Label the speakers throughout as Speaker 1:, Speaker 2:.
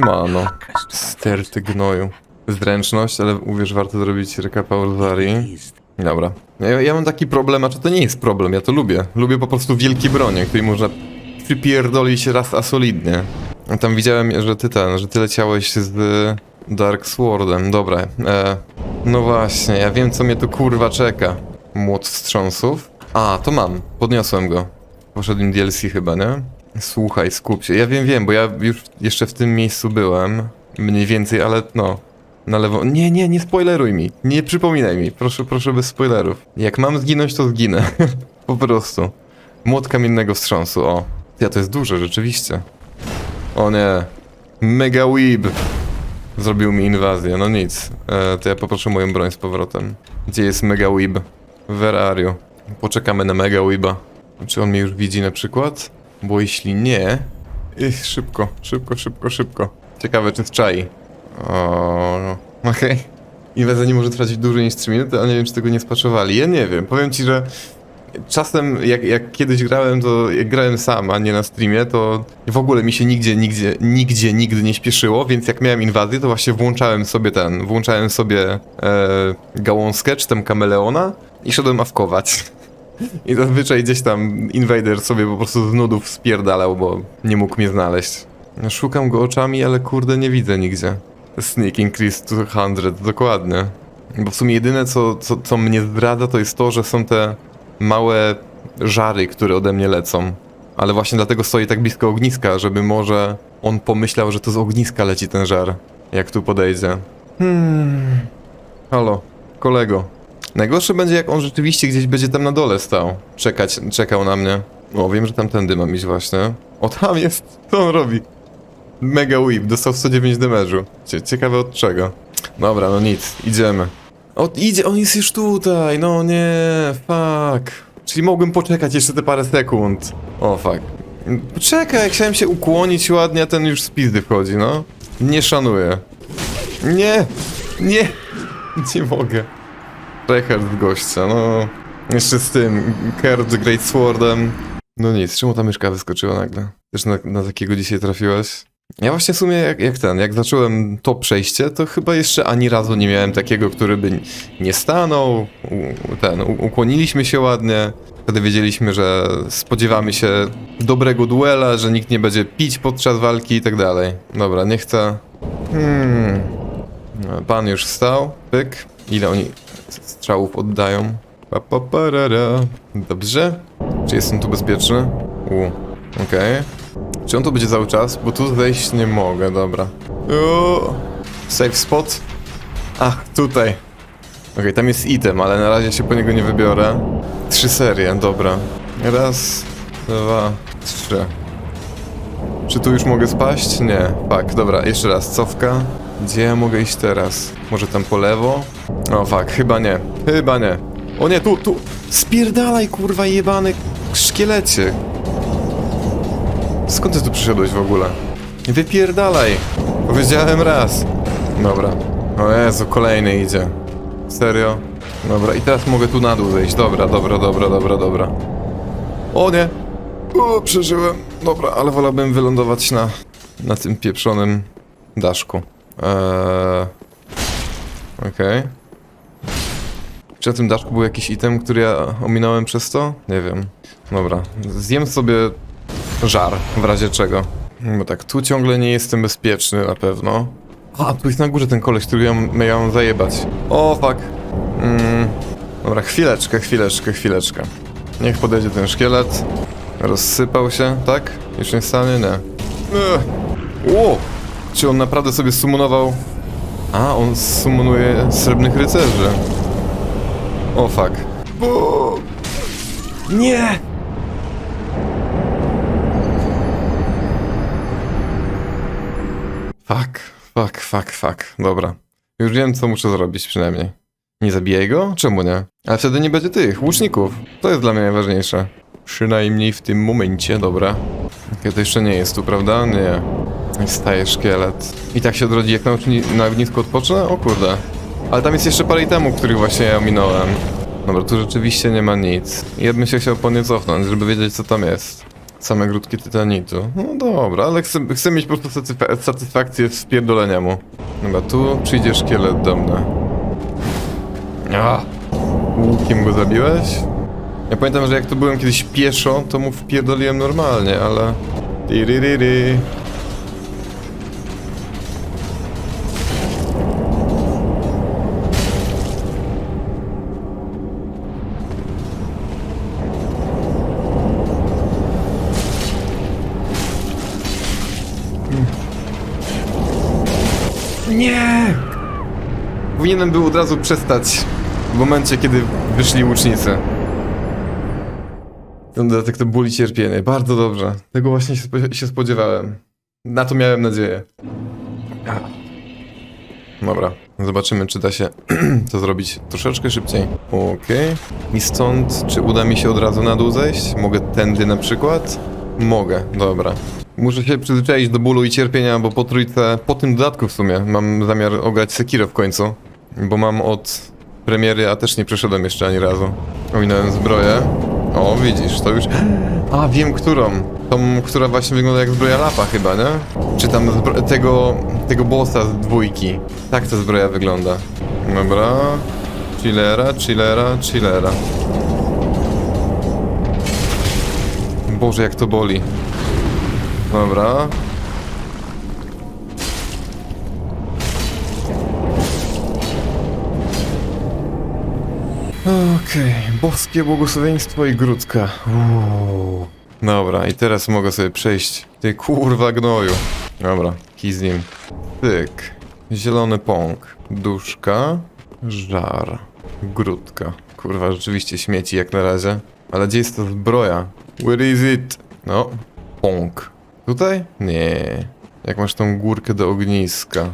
Speaker 1: Siemano. Sterty gnoju. Zręczność, ale uwierz, warto zrobić recapa Rosarii. Dobra. Ja, ja mam taki problem, a czy to nie jest problem, ja to lubię. Lubię po prostu wielkie bronie, które można przypierdolić raz a solidnie. A Tam widziałem, że ty ten, że ty leciałeś z Dark Swordem. Dobra. E, no właśnie, ja wiem co mnie tu kurwa czeka. Młot wstrząsów. A, to mam. Podniosłem go. Poszedł DLC chyba, nie? Słuchaj, skup się. Ja wiem, wiem, bo ja już jeszcze w tym miejscu byłem. Mniej więcej, ale no. Na lewo. Nie, nie, nie spoileruj mi. Nie przypominaj mi. Proszę, proszę bez spoilerów. Jak mam zginąć, to zginę. po prostu. Młot kamiennego wstrząsu, o. Ja, to jest duże, rzeczywiście. O nie. Mega Weeb. Zrobił mi inwazję, no nic. E, to ja poproszę moją broń z powrotem. Gdzie jest Mega Weeb? Where are you? Poczekamy na Mega Weeba. Czy on mnie już widzi na przykład? Bo jeśli nie... Ich, szybko, szybko, szybko, szybko. Ciekawe, czy czai. O, okej. Inwazja nie może trwać dłużej niż 3 minuty, ale nie wiem, czy tego nie spaczowali. Ja nie wiem. Powiem ci, że czasem jak, jak kiedyś grałem, to jak grałem sam, a nie na streamie, to w ogóle mi się nigdzie, nigdzie, nigdzie, nigdy nie śpieszyło, więc jak miałem inwazję, to właśnie włączałem sobie ten, włączałem sobie e, gałązkę, czy tam kameleona i szedłem awkować. I zazwyczaj gdzieś tam invader sobie po prostu z nudów spierdalał, bo nie mógł mnie znaleźć. Szukam go oczami, ale kurde nie widzę nigdzie. Sneak increase 200, dokładnie. Bo w sumie jedyne co, co, co mnie zdradza to jest to, że są te małe żary, które ode mnie lecą. Ale właśnie dlatego stoi tak blisko ogniska, żeby może on pomyślał, że to z ogniska leci ten żar, jak tu podejdzie. Hmm. Halo, kolego. Najgorsze będzie, jak on rzeczywiście gdzieś będzie tam na dole stał. Czekać, czekał na mnie. O, wiem, że tamtędy mam iść właśnie. O, tam jest! Co on robi? Mega whip, dostał 109 damage'u. Cie, ciekawe od czego. Dobra, no nic, idziemy. O, idzie, on jest już tutaj, no nie, fuck. Czyli mogłem poczekać jeszcze te parę sekund. O, fuck. Poczekaj, chciałem się ukłonić ładnie, a ten już z pizdy wchodzi, no. Nie szanuję. Nie, nie, nie mogę. Reinhardt gościa, no. Jeszcze z tym, Kurt Great Swordem. No nic, czemu ta myszka wyskoczyła nagle? Też na, na takiego dzisiaj trafiłaś? Ja właśnie w sumie jak, jak ten, jak zacząłem to przejście, to chyba jeszcze ani razu nie miałem takiego, który by nie stanął, u, ten, u, ukłoniliśmy się ładnie. Wtedy wiedzieliśmy, że spodziewamy się dobrego duela, że nikt nie będzie pić podczas walki i tak dalej. Dobra, nie chcę... Hmm... Pan już wstał, pyk. Ile oni strzałów oddają? Pa, pa, parara. Dobrze. Czy jestem tu bezpieczny? U, okej. Czy on tu będzie cały czas? Bo tu zejść nie mogę, dobra. O, safe spot? Ach, tutaj. Okej, tam jest item, ale na razie się po niego nie wybiorę. Trzy serie, dobra. Raz, dwa, trzy. Czy tu już mogę spaść? Nie. Fuck, dobra, jeszcze raz, cofka. Gdzie ja mogę iść teraz? Może tam po lewo? O fuck, chyba nie. Chyba nie. O nie, tu, tu! Spierdalaj, kurwa, jebany szkielecie. Skąd ty tu przyszedłeś w ogóle? Wypierdalaj! Powiedziałem raz. Dobra. O Jezu, kolejny idzie. Serio? Dobra, i teraz mogę tu na dół zejść. Dobra, dobra, dobra, dobra, dobra. O nie! O, przeżyłem. Dobra, ale wolałbym wylądować na, na tym pieprzonym daszku. Eee... Okej. Czy na tym daszku był jakiś item, który ja ominąłem przez to? Nie wiem. Dobra, zjem sobie żar, w razie czego. Bo tak, tu ciągle nie jestem bezpieczny na pewno. A, tu jest na górze ten koleś, który ja mam zajebać. O, fuck. Mm, dobra, chwileczkę, chwileczkę, chwileczkę. Niech podejdzie ten szkielet. Rozsypał się, tak? Już nie stanie? Nie. Ech. Czy on naprawdę sobie sumunował... A, on sumonuje srebrnych rycerzy. O, fuck. Bo... Nie! Fuck, fuck, fuck, fuck. Dobra. Już wiem, co muszę zrobić przynajmniej. Nie zabijaj go? Czemu nie? Ale wtedy nie będzie tych, łuczników. To jest dla mnie najważniejsze. Przynajmniej w tym momencie, dobra. Okej, to jeszcze nie jest tu, prawda? Nie. Staje szkielet. I tak się odrodzi, jak na, na ognisku odpocznę? O kurde. Ale tam jest jeszcze parę itemów, których właśnie ja ominąłem. Dobra, tu rzeczywiście nie ma nic. Ja bym się chciał po nie cofnąć, żeby wiedzieć, co tam jest. Same grudki tytanitu. No dobra, ale chcę, chcę mieć po prostu satysfakcję z pierdolenia mu. Dobra, tu przyjdzie szkielet do mnie. A, łukiem go zabiłeś? Ja pamiętam, że jak tu byłem kiedyś pieszo, to mu wpierdoliłem normalnie, ale... Tiririry. Nie! Powinienem był od razu przestać w momencie, kiedy wyszli łucznicy. Ten dodatek to ból i cierpienie. Bardzo dobrze. Tego właśnie się, się spodziewałem. Na to miałem nadzieję. Dobra, zobaczymy, czy da się to zrobić troszeczkę szybciej. Okej. I stąd, czy uda mi się od razu na dół zejść? Mogę tędy na przykład? Mogę, dobra. Muszę się przyzwyczaić do bólu i cierpienia, bo po trójce, po tym dodatku w sumie, mam zamiar ograć Sekiro w końcu. Bo mam od premiery, a też nie przeszedłem jeszcze ani razu. Ominąłem zbroję. O, widzisz, to już... A, wiem którą. Tą, która właśnie wygląda jak zbroja lapa chyba, nie? Czy tam tego, tego bossa z dwójki. Tak ta zbroja wygląda. Dobra. Chillera, chillera, chillera. Boże, jak to boli. Dobra. Okej, boskie błogosławieństwo i grudka. Uuu. Dobra, i teraz mogę sobie przejść. Ty kurwa gnoju. Dobra, kij z nim. Tyk. Zielony pąk. Duszka. Żar. Grudka. Kurwa, rzeczywiście śmieci jak na razie. Ale gdzie jest ta zbroja? Where is it? No, pąk. Tutaj? Nie. Jak masz tą górkę do ogniska.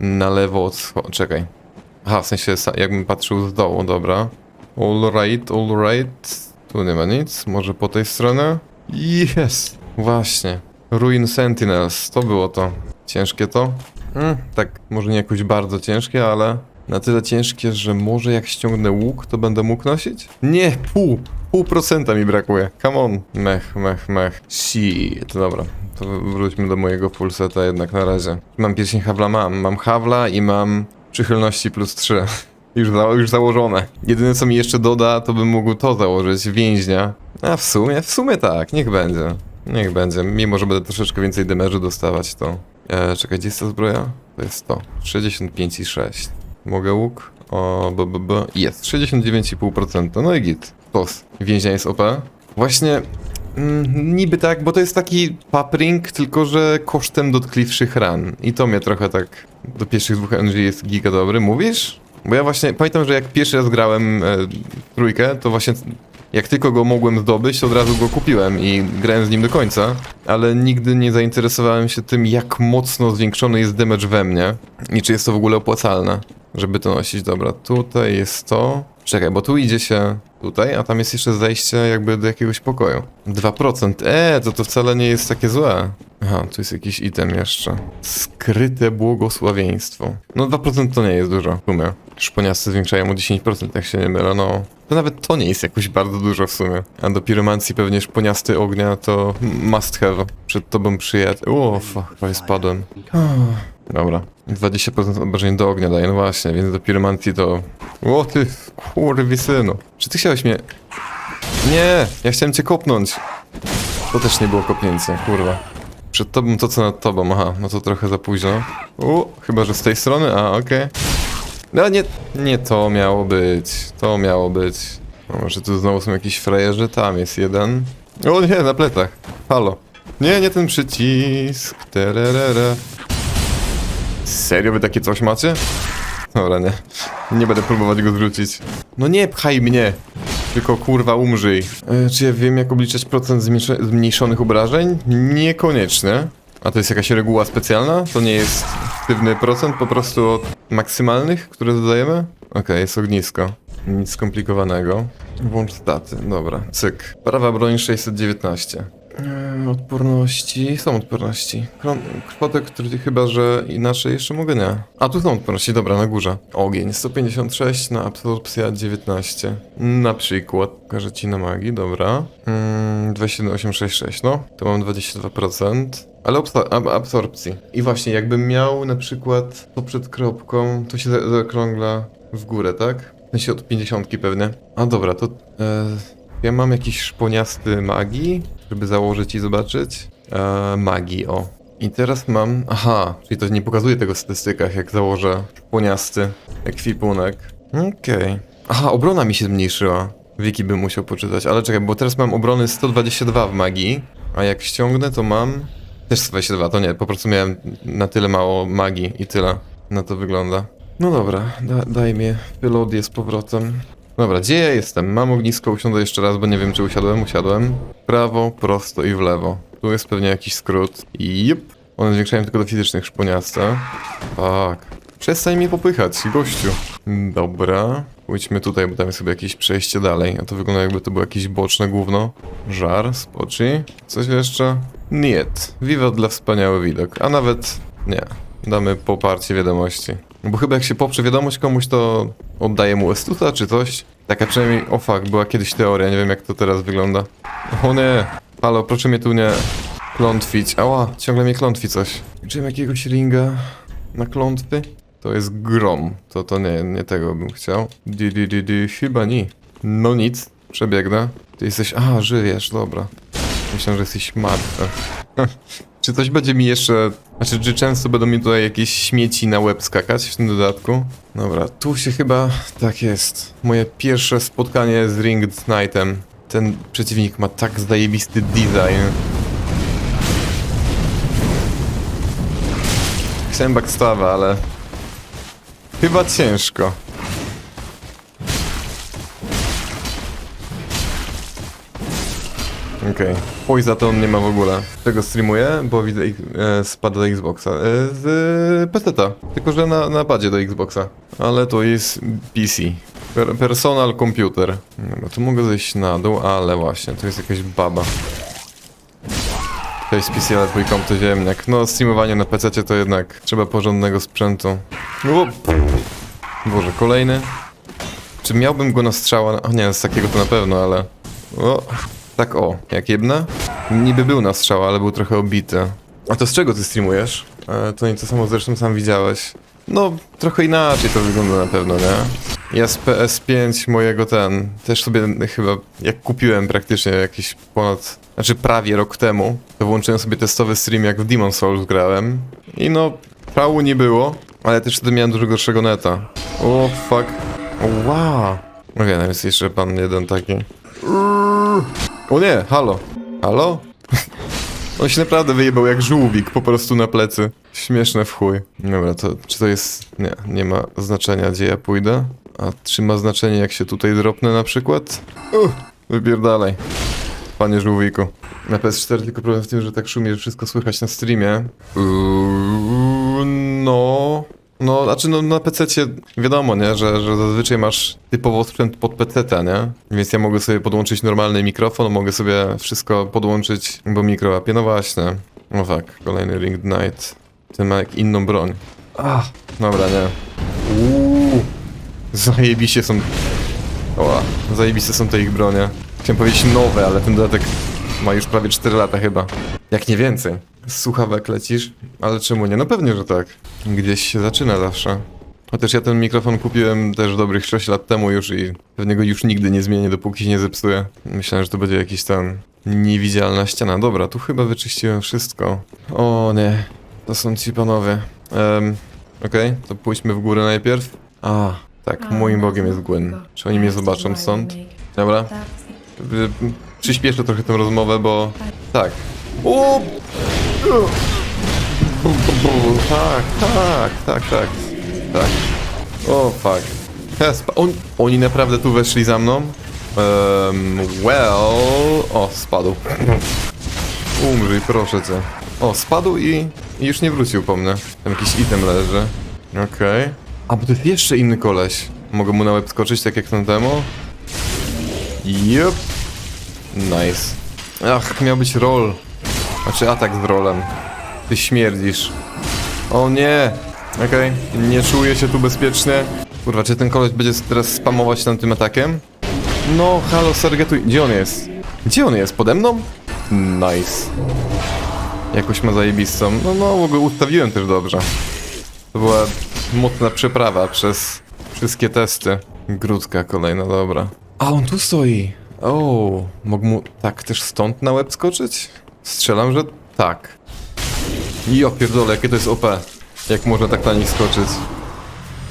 Speaker 1: Na lewo od Czekaj. Aha, w sensie jakbym patrzył z dołu, dobra. All right, all right. Tu nie ma nic. Może po tej stronie? Jest! Właśnie. Ruin Sentinels. To było to. Ciężkie to? Mm, tak, może nie jakoś bardzo ciężkie, ale na tyle ciężkie, że może jak ściągnę łuk, to będę mógł nosić? Nie, pół. Pół procenta mi brakuje. Come on. Mech, mech, mech. Shit. Dobra. To wróćmy do mojego full seta jednak na razie. Mam pierścień Hawla, mam. Mam Hawla i mam przychylności plus 3. Już, za, już założone. Jedyne co mi jeszcze doda, to bym mógł to założyć, więźnia. A w sumie, w sumie tak, niech będzie. Niech będzie, mimo że będę troszeczkę więcej demerzu dostawać, to... E, czekaj, gdzie jest ta zbroja? To jest to. 65 i 6. Mogę łuk? O, b, b, b. Jest, 69,5%. No i git. Tos. Więźnia jest OP. Właśnie... Mm, niby tak, bo to jest taki papring, tylko że kosztem dotkliwszych ran. I to mnie trochę tak... Do pierwszych dwóch NG jest giga dobry. Mówisz? Bo ja właśnie pamiętam, że jak pierwszy raz grałem e, trójkę, to właśnie jak tylko go mogłem zdobyć, to od razu go kupiłem i grałem z nim do końca, ale nigdy nie zainteresowałem się tym, jak mocno zwiększony jest damage we mnie i czy jest to w ogóle opłacalne, żeby to nosić. Dobra, tutaj jest to. Czekaj, bo tu idzie się tutaj, a tam jest jeszcze zejście jakby do jakiegoś pokoju. 2%. Eee, to to wcale nie jest takie złe. Aha, tu jest jakiś item jeszcze. Skryte błogosławieństwo. No 2% to nie jest dużo, w sumie. Szponiasty zwiększają o 10%, jak się nie mylę, no. To nawet to nie jest jakoś bardzo dużo w sumie. A do piromancji pewnie szponiasty ognia to must have. Przed tobą przyjaciół. O, fuck, prawie spadłem. Dobra. 20% obrażeń do ognia daje, no właśnie, więc do piromancji to... O ty, kurwisynu. Czy ty chciałeś mnie... Nie, ja chciałem cię kopnąć. To też nie było kopnięcie, kurwa. Przed tobą to co nad tobą, aha, no to trochę za późno. U, chyba że z tej strony, a okej. No nie, nie to miało być, to miało być. No, może tu znowu są jakieś frajerzy, tam jest jeden. O nie, na plecach, halo. Nie, nie ten przycisk, tererere. Serio wy takie coś macie? Dobra, nie. Nie będę próbować go zwrócić. No nie pchaj mnie! Tylko kurwa umrzyj. E, czy ja wiem jak obliczać procent zmniejszonych obrażeń? Niekoniecznie. A to jest jakaś reguła specjalna? To nie jest procent po prostu od maksymalnych, które dodajemy? Okej, jest ognisko. Nic skomplikowanego. Włącz staty, dobra, cyk. Prawa broń 619. Eee, odporności. Są odporności. Kron- Krwotek, który chyba, że inaczej jeszcze mogę nie. A tu są odporności, dobra, na górze. Ogień 156, na absorpcja 19. Na przykład. Pokażę ci na magii, dobra. Mm, 27866, no. To mam 22%. Ale absorpcji. I właśnie, jakbym miał na przykład to przed kropką, to się za- zaokrągla w górę, tak? W sensie od 50 pewnie. A dobra, to... E, ja mam jakiś szponiasty magii, żeby założyć i zobaczyć. E, magii, o. I teraz mam... Aha, czyli to nie pokazuje tego w statystykach, jak założę szponiasty ekwipunek. Okej. Aha, obrona mi się zmniejszyła. Wiki bym musiał poczytać, ale czekaj, bo teraz mam obrony 122 w magii, a jak ściągnę, to mam... Też 122, to nie, po prostu miałem na tyle mało magii i tyle. Na to wygląda. No dobra, da, daj mi pelodię z powrotem. Dobra, gdzie ja jestem? Mam ognisko, usiądę jeszcze raz, bo nie wiem czy usiadłem, usiadłem. Prawo, prosto i w lewo. Tu jest pewnie jakiś skrót. Jep. One zwiększają tylko do fizycznych szponiasta. Tak. Przestań mnie popychać, gościu. Dobra. Pójdźmy tutaj, bo tam jest chyba jakieś przejście dalej. A to wygląda jakby to było jakieś boczne gówno. Żar, spoczy. Coś jeszcze? Nie. Wiwat dla wspaniały widok. A nawet nie. Damy poparcie wiadomości. Bo chyba jak się poprze wiadomość komuś, to oddaje mu estusa czy coś. Taka przynajmniej, o fuck, była kiedyś teoria, nie wiem jak to teraz wygląda. O nie, halo, proszę mnie tu nie klątwić. Ała, ciągle mnie klątwi coś. Czy jakiegoś ringa na klątwy? To jest grom, to to nie, nie tego bym chciał. Di, di, di, di, chyba nie. No nic, przebiegnę. Ty jesteś, a, żyjesz, dobra. Myślę, że jesteś martwy. Czy coś będzie mi jeszcze... Znaczy, czy często będą mi tutaj jakieś śmieci na łeb skakać w tym dodatku? Dobra, tu się chyba... Tak jest. Moje pierwsze spotkanie z Ringed Knightem. Ten przeciwnik ma tak zajebisty design. Chciałem backstawa, ale... Chyba ciężko. Okej. Okay. za to on nie ma w ogóle. Tego streamuję, bo widzę e, spada do Xboxa. E, z e, PC-ta. Tylko, że na, na padzie do Xboxa. Ale to jest PC. Per, personal computer. Dobra, tu mogę zejść na dół, ale właśnie, to jest jakaś baba. Jest PC, ale dwójką to ziemniak. No, streamowanie na PC to jednak trzeba porządnego sprzętu. O! Boże, kolejny. Czy miałbym go na strzała? O nie, z takiego to na pewno, ale... O! Tak o, jak jedna? Niby był na strzał, ale był trochę obity. A to z czego ty streamujesz? E, to nie to samo zresztą sam widziałeś. No, trochę inaczej to wygląda na pewno, nie? Ja z PS5 mojego ten, też sobie chyba, jak kupiłem praktycznie jakieś ponad, znaczy prawie rok temu, to włączyłem sobie testowy stream jak w Demon Souls grałem. I no, pału nie było, ale też wtedy miałem dużo gorszego neta. O, fuck. Wow. No wiem, jest jeszcze pan jeden taki. O nie, halo. Halo? On się naprawdę wyjebał jak żółwik po prostu na plecy. Śmieszne w chuj. Dobra, to czy to jest... Nie, nie ma znaczenia gdzie ja pójdę. A czy ma znaczenie jak się tutaj dropnę na przykład? Uh, wypierdalaj. Panie żółwiku. Na PS4 tylko problem w tym, że tak szumie, że wszystko słychać na streamie. Uuu, no... No, znaczy no na PC wiadomo, nie, że, że zazwyczaj masz typowo sprzęt pod PC, nie? Więc ja mogę sobie podłączyć normalny mikrofon, mogę sobie wszystko podłączyć, bo mikro łapie. No właśnie. No tak, kolejny Ring Knight. Ten ma jak inną broń. Ach, dobra, nie. Uuu, zajebiście są... Oła, zajebiste są te ich bronie. Chciałem powiedzieć nowe, ale ten dodatek ma już prawie 4 lata chyba. Jak nie więcej. Z słuchawek lecisz? Ale czemu nie? No pewnie, że tak. Gdzieś się zaczyna zawsze. Chociaż ja ten mikrofon kupiłem też dobrych 6 lat temu już i pewnie go już nigdy nie zmienię, dopóki się nie zepsuje. Myślałem, że to będzie jakiś tam niewidzialna ściana. Dobra, tu chyba wyczyściłem wszystko. O nie, to są ci panowie. Um, Okej, to pójdźmy w górę najpierw. A, tak, moim bogiem jest Gwyn. Czy oni mnie zobaczą stąd? Dobra. Y, Przyspieszę trochę tę rozmowę, bo... Tak. O! Tak, tak, tak, tak. Tak. O, fuck. On, oni naprawdę tu weszli za mną? Um, well... O, spadł. Umrzyj, proszę cię. O, spadł i, i już nie wrócił po mnie. Tam jakiś item leży. Okej. A, bo to jest jeszcze inny koleś. Mogę mu na łeb skoczyć, tak jak ten demo? Nice. Ach, miał być roll. Znaczy atak z rolem. Ty śmierdzisz. O nie! Okej, nie czuję się tu bezpiecznie. Kurwa, czy ten koleś będzie teraz spamować tam tym atakiem? No, halo, Sergetuj. Gdzie on jest? Gdzie on jest? Pode mną? Nice. Jakoś ma zajebistą. No, no, w ogóle ustawiłem też dobrze. To była mocna przeprawa przez wszystkie testy. Grudka kolejna, dobra. A on tu stoi. O, mógł mu tak też stąd na łeb skoczyć? Strzelam, że tak. I pierdolę, jakie to jest OP. Jak można tak na nich skoczyć.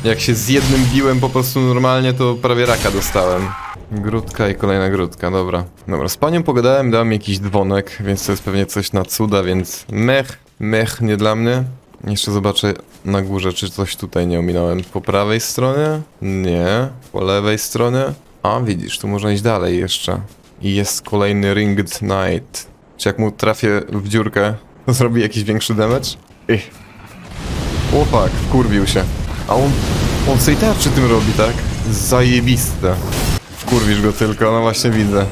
Speaker 1: Jak się z jednym biłem po prostu normalnie, to prawie raka dostałem. Grudka i kolejna grudka, dobra. Dobra, z panią pogadałem, dałem jakiś dzwonek, więc to jest pewnie coś na cuda, więc mech, mech nie dla mnie. Jeszcze zobaczę na górze, czy coś tutaj nie ominąłem. Po prawej stronie? Nie. Po lewej stronie? A, widzisz, tu można iść dalej jeszcze. I jest kolejny Ringed Knight. Czy jak mu trafię w dziurkę, zrobi jakiś większy damage? O fuck, wkurwił się. A on, on tej tarczy tym robi, tak? Zajebiste. Wkurwisz go tylko, no właśnie widzę.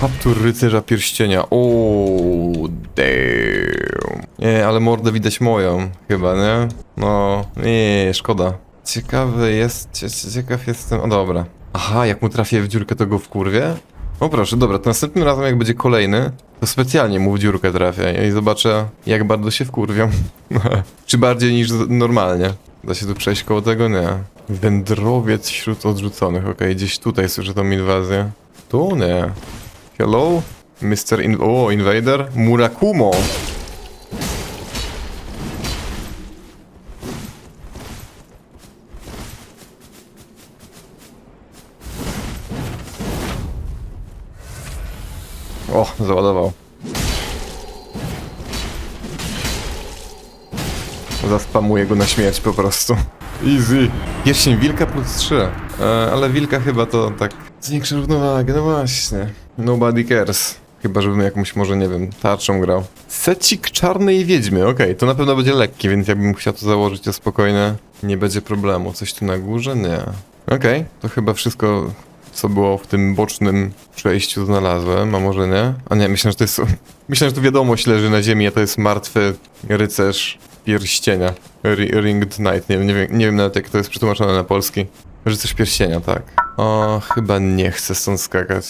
Speaker 1: Kaptur rycerza pierścienia. O, damn. Nie, ale mordę widać moją, chyba, nie? No, nie, szkoda. Ciekawy jest, cie- ciekaw jestem, o dobra. Aha, jak mu trafię w dziurkę, to go wkurwie? O proszę, dobra, to następnym razem jak będzie kolejny, to specjalnie mu w dziurkę trafię i zobaczę, jak bardzo się wkurwią. Czy bardziej niż normalnie. Da się tu przejść koło tego? Nie. Wędrowiec wśród odrzuconych, okej, gdzieś tutaj słyszę tą inwazję. Tu nie. Hello? Mr. In o, Invader? Murakumo! O, załadował. Zaspamuję go na śmierć po prostu. Easy. Pierścień wilka plus 3. E, ale wilka chyba to tak zwiększa równowagę, no właśnie. Nobody cares. Chyba, żebym jakąś może, nie wiem, tarczą grał. Secik czarnej wiedźmy, okej, to na pewno będzie lekkie, więc jakbym chciał to założyć, to spokojnie nie będzie problemu. Coś tu na górze? Nie. Okej, to chyba wszystko, co było w tym bocznym przejściu znalazłem, a może nie? A nie, myślę, że to jest... Myślę, że tu wiadomość leży na ziemi, a to jest martwy rycerz pierścienia. Ri- Ringed Knight, nie, nie, wiem, nie wiem nawet jak to jest przetłumaczone na polski. Rycerz pierścienia, tak. O, chyba nie chcę stąd skakać.